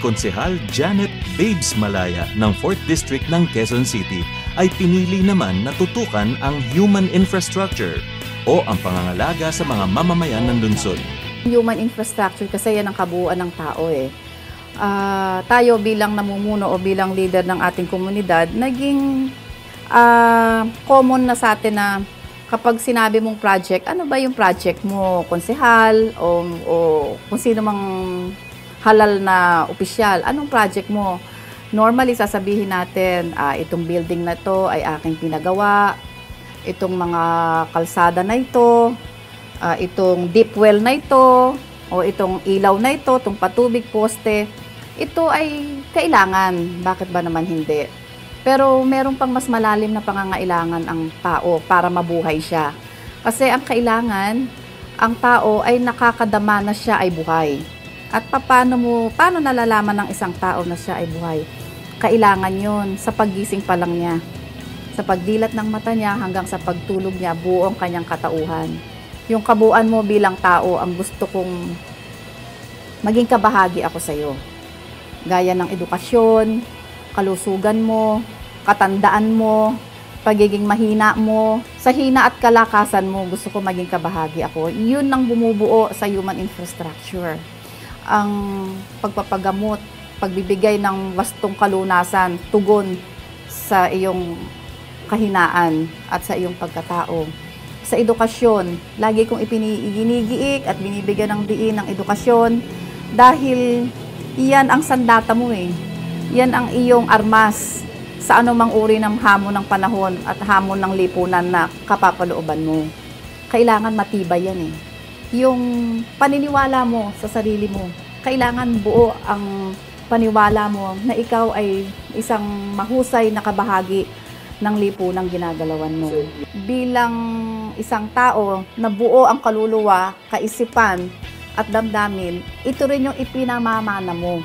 Konsehal Janet Babes Malaya ng 4th District ng Quezon City ay pinili naman na tutukan ang human infrastructure o ang pangangalaga sa mga mamamayan ng lungsod. Human infrastructure kasi yan ang kabuuan ng tao eh. Ah, tayo bilang namumuno o bilang leader ng ating komunidad, naging ah, common na sa atin na kapag sinabi mong project, ano ba yung project mo? Konsehal o, o kung sino mang halal na opisyal, anong project mo? Normally, sasabihin natin, ah, itong building na to ay aking pinagawa, itong mga kalsada na ito, ah, itong deep well na ito, o itong ilaw na ito, itong patubig poste, ito ay kailangan. Bakit ba naman hindi? Pero meron pang mas malalim na pangangailangan ang tao para mabuhay siya. Kasi ang kailangan, ang tao ay nakakadama na siya ay buhay. At paano mo, paano nalalaman ng isang tao na siya ay buhay? Kailangan yon sa paggising pa lang niya. Sa pagdilat ng mata niya hanggang sa pagtulog niya, buo ang kanyang katauhan. Yung kabuuan mo bilang tao, ang gusto kong maging kabahagi ako sa iyo. Gaya ng edukasyon, kalusugan mo, katandaan mo, pagiging mahina mo, sa hina at kalakasan mo, gusto ko maging kabahagi ako. Yun ang bumubuo sa human infrastructure. Ang pagpapagamot, pagbibigay ng wastong kalunasan, tugon sa iyong kahinaan at sa iyong pagkatao. Sa edukasyon, lagi kong ipiniginigiik at binibigyan ng diin ng edukasyon dahil iyan ang sandata mo eh. Yan ang iyong armas sa anumang uri ng hamon ng panahon at hamon ng lipunan na kapapalooban mo. Kailangan matibay yan eh. Yung paniniwala mo sa sarili mo, kailangan buo ang paniwala mo na ikaw ay isang mahusay na kabahagi ng lipunang ginagalawan mo. Bilang isang tao na buo ang kaluluwa, kaisipan, at damdamin, ito rin yung ipinamamana mo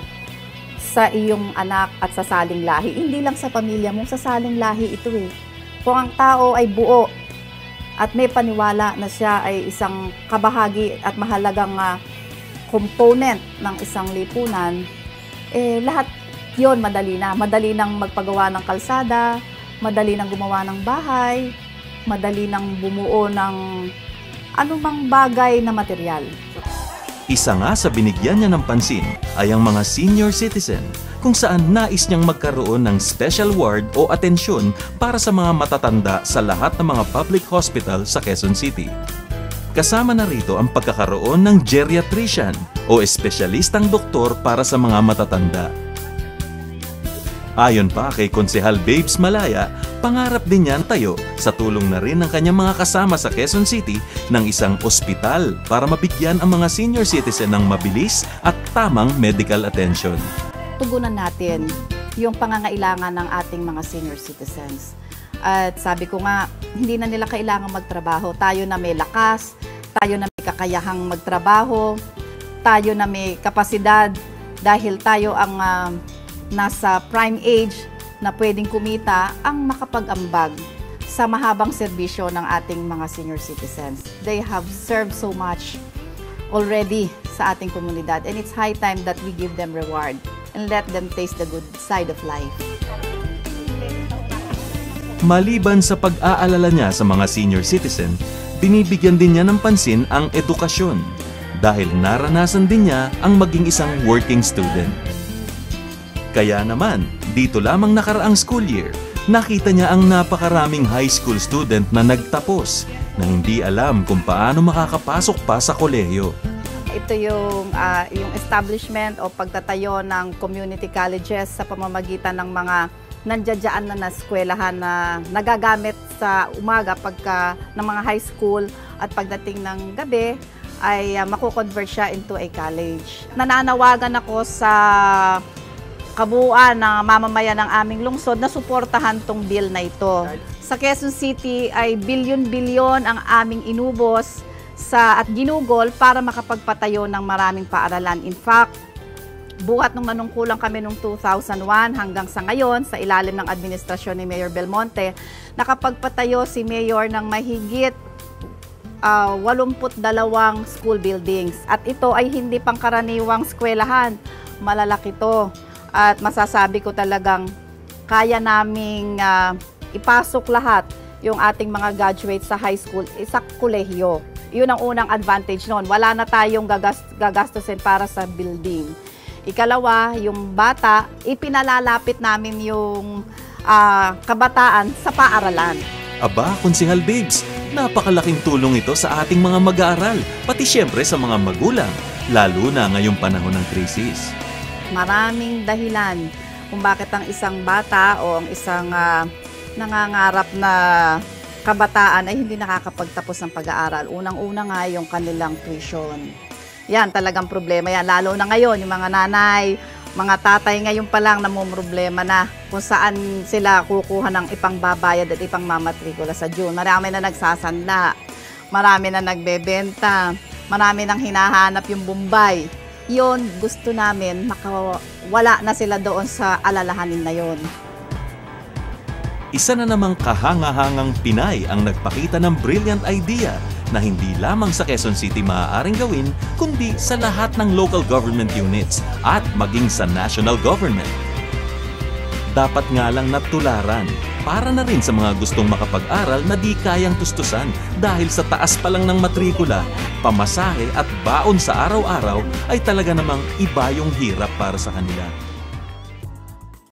sa iyong anak at sa saling lahi. Hindi lang sa pamilya mo, sa saling lahi ito eh. Kung ang tao ay buo at may paniwala na siya ay isang kabahagi at mahalagang uh, component ng isang lipunan, eh lahat yon madali na. Madali nang magpagawa ng kalsada, madali nang gumawa ng bahay, madali nang bumuo ng anumang bagay na material. Isa nga sa binigyan niya ng pansin ay ang mga senior citizen kung saan nais niyang magkaroon ng special ward o atensyon para sa mga matatanda sa lahat ng mga public hospital sa Quezon City. Kasama na rito ang pagkakaroon ng geriatrician o espesyalistang doktor para sa mga matatanda. Ayon pa kay Konsehal Babes Malaya, pangarap din niya tayo sa tulong na rin ng kanyang mga kasama sa Quezon City ng isang ospital para mabigyan ang mga senior citizen ng mabilis at tamang medical attention. Tugunan natin yung pangangailangan ng ating mga senior citizens. At sabi ko nga, hindi na nila kailangan magtrabaho. Tayo na may lakas, tayo na may kakayahang magtrabaho, tayo na may kapasidad dahil tayo ang uh, nasa prime age na pwedeng kumita ang makapag-ambag sa mahabang serbisyo ng ating mga senior citizens. They have served so much already sa ating komunidad and it's high time that we give them reward and let them taste the good side of life. Maliban sa pag-aalala niya sa mga senior citizen, binibigyan din niya ng pansin ang edukasyon dahil naranasan din niya ang maging isang working student. Kaya naman, dito lamang nakaraang school year, nakita niya ang napakaraming high school student na nagtapos na hindi alam kung paano makakapasok pa sa kolehiyo. Ito yung, uh, yung establishment o pagtatayo ng community colleges sa pamamagitan ng mga nandiyadyaan na na eskwelahan na nagagamit sa umaga pagka ng mga high school at pagdating ng gabi ay uh, makukonvert siya into a college. Nananawagan ako sa kabuuan ng mamamayan ng aming lungsod na suportahan tong bill na ito. Sa Quezon City ay bilyon-bilyon ang aming inubos sa at ginugol para makapagpatayo ng maraming paaralan. In fact, buhat nung nanungkulang kami noong 2001 hanggang sa ngayon sa ilalim ng administrasyon ni Mayor Belmonte, nakapagpatayo si Mayor ng mahigit uh, 82 school buildings. At ito ay hindi pangkaraniwang skwelahan malalaki to. At masasabi ko talagang kaya naming ah, ipasok lahat yung ating mga graduates sa high school sa kolehiyo. Yun ang unang advantage noon. Wala na tayong gagas- gagastusin para sa building. Ikalawa, yung bata, ipinalalapit namin yung ah, kabataan sa paaralan. Aba, Konsihal Babes, napakalaking tulong ito sa ating mga mag-aaral, pati syempre sa mga magulang, lalo na ngayong panahon ng krisis. maraming dahilan kung bakit ang isang bata o ang isang ah, nangangarap na kabataan ay hindi nakakapagtapos ng pag-aaral. Unang-una nga yung kanilang tuition. Yan, talagang problema yan. Lalo na ngayon, yung mga nanay, mga tatay ngayon pa lang namumroblema na kung saan sila kukuha ng ipangbabayad at ipangmamatrikula sa June. Marami na nagsasanla, marami na nagbebenta, marami nang hinahanap yung Bombay. Yon gusto namin makawala na sila doon sa alalahanin na yon. Isa na namang kahangahangang Pinay ang nagpakita ng brilliant idea na hindi lamang sa Quezon City maaaring gawin, kundi sa lahat ng local government units at maging sa national government. Dapat nga lang natularan para na rin sa mga gustong makapag-aral na di kayang tustusan dahil sa taas pa lang ng matrikula, pamasahe at baon sa araw-araw ay talaga namang iba yung hirap para sa kanila.